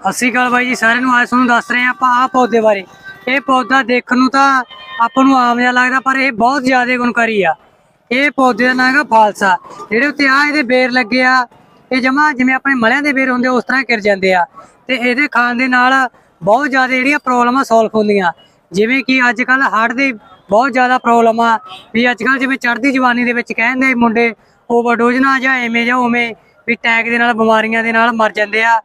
ਸਤਿ ਸ਼੍ਰੀ ਅਕਾਲ ਬਾਈ ਜੀ ਸਾਰਿਆਂ ਨੂੰ ਅੱਜ ਤੁਹਾਨੂੰ ਦੱਸ ਰਹੇ ਹਾਂ ਆਪਾਂ ਆਹ ਪੌਦੇ ਬਾਰੇ। ਇਹ ਪੌਦਾ ਦੇਖਣ ਨੂੰ ਤਾਂ ਆਪਾਂ ਨੂੰ ਆਮ ਜਿਹਾ ਲੱਗਦਾ ਪਰ ਇਹ ਬਹੁਤ ਜ਼ਿਆਦਾ ਗੁਣਕਾਰੀ ਆ। ਇਹ ਪੌਦੇ ਦਾ ਨਾਮ ਹੈਗਾ ਫਾਲਸਾ। ਜਿਹੜੇ ਉੱਤੇ ਆ ਇਹਦੇ ਬੇਰ ਲੱਗੇ ਆ ਇਹ ਜਮਾ ਜਿਵੇਂ ਆਪਣੇ ਮਲਿਆਂ ਦੇ ਬੇਰ ਹੁੰਦੇ ਆ, ਉਸ ਤਰ੍ਹਾਂ ਕਿਰ ਜਾਂਦੇ ਆ। ਤੇ ਇਹਦੇ ਖਾਣ ਦੇ ਨਾਲ ਬਹੁਤ ਜ਼ਿਆਦਾ ਜਿਹੜੀਆਂ ਪ੍ਰੋਬਲਮਾਂ ਸੋਲਵ ਹੁੰਦੀਆਂ। ਜਿਵੇਂ ਕਿ ਅੱਜ ਕੱਲ ਹਾਰਟ ਦੇ ਬਹੁਤ ਜ਼ਿਆਦਾ ਪ੍ਰੋਬਲਮ ਆ ਵੀ ਅੱਜ ਕੱਲ ਜਿਵੇਂ ਚੜ੍ਹਦੀ ਜਵਾਨੀ ਦੇ ਵਿੱਚ ਕਹਿੰਦੇ ਮੁੰਡੇ ਓਵਰਡੋਜ਼ ਨਾ ਜਾਂ ਐਵੇਂ ਜਾਂ ਉਵੇਂ ਵੀ ਟੈਗ ਦੇ ਨਾਲ ਬਿਮਾਰੀਆਂ ਦੇ ਨਾਲ ਮਰ ਜਾਂਦੇ ਆ।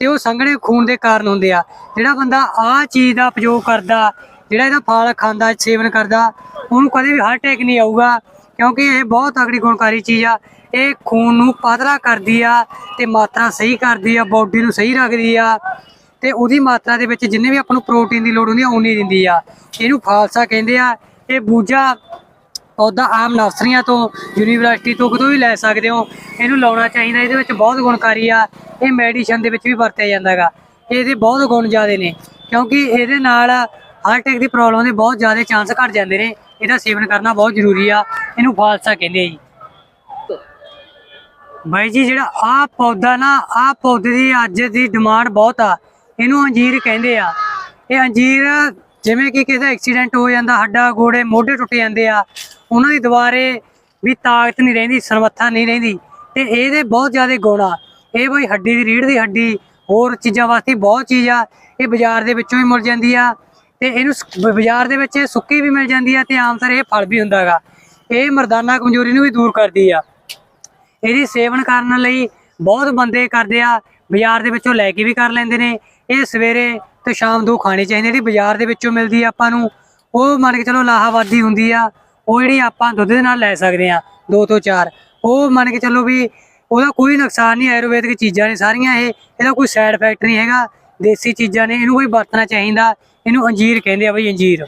ਤੇ ਉਹ ਸੰਘਣੇ ਖੂਨ ਦੇ ਕਾਰਨ ਹੁੰਦੇ ਆ। ਜਿਹੜਾ ਬੰਦਾ ਆਹ ਚੀਜ਼ ਦਾ ਉਪਯੋਗ ਕਰਦਾ, ਜਿਹੜਾ ਇਹਦਾ ਫਲ ਖਾਂਦਾ, ਸੇਵਨ ਕਰਦਾ, ਉਹਨੂੰ ਕਦੇ ਵੀ ਹਾਰਟ ਅਟੈਕ ਨਹੀਂ ਆਊਗਾ, ਕਿਉਂਕਿ ਇਹ ਬਹੁਤ ਤਕੜੀ ਗੁਣਕਾਰੀ ਚੀਜ਼ ਆ। ਇਹ ਖੂਨ ਨੂੰ ਪਤਲਾ ਕਰਦੀ ਆ ਤੇ ਮਾਤਰਾ ਸਹੀ ਕਰਦੀ ਆ ਬਾਡੀ ਨੂੰ ਸਹੀ ਰੱਖਦੀ ਆ ਤੇ ਉਹਦੀ ਮਾਤਰਾ ਦੇ ਵਿੱਚ ਜਿੰਨੇ ਵੀ ਆਪਾਂ ਨੂੰ ਪ੍ਰੋਟੀਨ ਦੀ ਲੋੜ ਹੁੰਦੀ ਆ ਉਨੀ ਦਿੰਦੀ ਆ। ਇਹਨੂੰ ਫਾਲਸਾ ਕਹਿੰਦੇ ਆ। ਇਹ ਬੂਜਾ ਪੌਦਾ ਆਮ ਨਰਸਰੀਆਂ ਤੋਂ, ਯੂਨੀਵਰਸਿਟੀ ਤੋਂ ਕਿਤੋਂ ਵੀ ਲੈ ਸਕਦੇ ਹੋ। ਇਹਨੂੰ ਲਾਉਣਾ ਚਾਹੀਦਾ, ਇਹਦੇ ਵਿੱਚ ਬਹੁਤ ਗੁਣਕਾਰੀ ਆ। ਇਹ ਮੈਡੀਸਨ ਦੇ ਵਿੱਚ ਵੀ ਵਰਤਿਆ ਜਾਂਦਾ ਹੈਗਾ। ਇਹਦੇ ਬਹੁਤ ਗੁਣ ਜ਼ਿਆਦੇ ਨੇ, ਕਿਉਂਕਿ ਇਹਦੇ ਨਾਲ ਹਾਰਟ ਅਟੈਕ ਦੀ ਪ੍ਰੋਬਲਮ ਦੇ ਬਹੁਤ ਜ਼ਿਆਦਾ ਚਾਂਸ ਘਟ ਜਾਂਦੇ ਨੇ। ਇਹਦਾ ਸੇਵਨ ਕਰਨਾ ਬਹੁਤ ਜ਼ਰੂਰੀ ਆ, ਇਹਨੂੰ ਫਾਲਸਾ ਕਹਿੰਦੇ ਆ ਜੀ। ਬਾਈ ਜੀ, ਜਿਹੜਾ ਆਹ ਪੌਦਾ ਨਾ, ਆਹ ਪੌਦੇ ਦੀ ਅੱਜ ਦੀ ਡਿਮਾਂਡ ਬਹੁਤ ਆ। ਇਹਨੂੰ ਅੰਜੀਰ ਕਹਿੰਦੇ ਆ। ਇਹ ਅੰਜੀਰ ਜਿਵੇਂ ਕਿ ਕਿਸੇ ਦਾ ਐਕਸੀਡੈਂਟ ਹੋ ਜਾਂਦਾ, ਹੱਡਾ ਗੋੜੇ ਮੋਢੇ ਟੁੱਟ ਜਾਂਦੇ ਆ, ਉਹਨਾਂ ਦੀ ਦੁਬਾਰੇ ਵੀ ਤਾਕਤ ਨਹੀਂ ਰਹਿੰਦੀ ਸਰਮੱਥਾ ਨਹੀਂ ਰਹਿੰਦੀ। ਤੇ ਇਹਦੇ ਬਹੁਤ ਜ਼ਿਆਦਾ ਗੁਣ ਆ। ਇਹ ਬਈ ਹੱਡੀ ਦੀ ਰੀੜ ਦੀ ਹੱਡੀ, ਹੋਰ ਚੀਜ਼ਾਂ ਵਾਸਤੇ ਬਹੁਤ ਚੀਜ਼ ਆ, ਇਹ ਬਾਜ਼ਾਰ ਦੇ ਵਿੱਚੋਂ ਹੀ ਮਿਲ ਜਾਂਦੀ ਆ ਤੇ ਇਹਨੂੰ ਸ- ਬ- ਬਾਜ਼ਾਰ ਦੇ ਵਿੱਚ ਇਹ ਸੁੱਕੀ ਵੀ ਮਿਲ ਜਾਂਦੀ ਆ ਤੇ ਆਮ ਤਰ ਇਹ ਫਲ ਵੀ ਹੁੰਦਾ ਹੈਗਾ ਇਹ ਮਰਦਾਨਾ ਕਮਜ਼ੋਰੀ ਨੂੰ ਵੀ ਦੂਰ ਕਰਦੀ ਆ। ਇਹਦੀ ਸੇਵਨ ਕਰਨ ਲਈ ਬਹੁਤ ਬੰਦੇ ਕਰਦੇ ਆ, ਬਾਜ਼ਾਰ ਦੇ ਵਿੱਚੋਂ ਲੈ ਕੇ ਵੀ ਕਰ ਲੈਂਦੇ ਨੇ। ਇਹ ਸਵੇਰੇ ਤੇ ਸ਼ਾਮ ਦੋ ਖਾਣੇ ਚਾਹੀਦੇ ਜਿਹੜੀ ਬਾਜ਼ਾਰ ਦੇ ਵਿੱਚੋਂ ਮਿਲਦੀ ਆ ਆਪਾਂ ਨੂੰ। ਉਹ ਮੰਨ ਕੇ ਚਲੋ ਲਾਹਾਵਾਦੀ ਹੁੰਦੀ ਆ, ਉਹ ਜਿਹੜੀ ਆਪਾਂ ਦੁੱਧ ਦੇ ਨਾਲ ਲੈ ਸਕਦੇ ਆ, ਦੋ ਤੋਂ ਚਾਰ। ਉਹ ਮੰਨ ਕੇ ਚਲੋ ਵੀ ਉਹਦਾ ਕੋਈ ਨੁਕਸਾਨ ਨਹੀਂ, ਆਯੁਰਵੈਦਿਕ ਚੀਜ਼ਾਂ ਨੇ ਸਾਰੀਆਂ ਇਹ, ਇਹਦਾ ਕੋਈ ਸਾਈਡ ਇਫੈਕਟ ਨਹੀਂ ਹੈਗਾ, ਦੇਸੀ ਚੀਜ਼ਾਂ ਨੇ, ਇਹਨੂੰ ਕੋਈ ਵਰਤਣਾ ਚਾਹੀਦਾ, ਇਹਨੂੰ ਅੰਜੀਰ ਕਹਿੰਦੇ ਆ ਬਈ ਅੰਜੀਰ।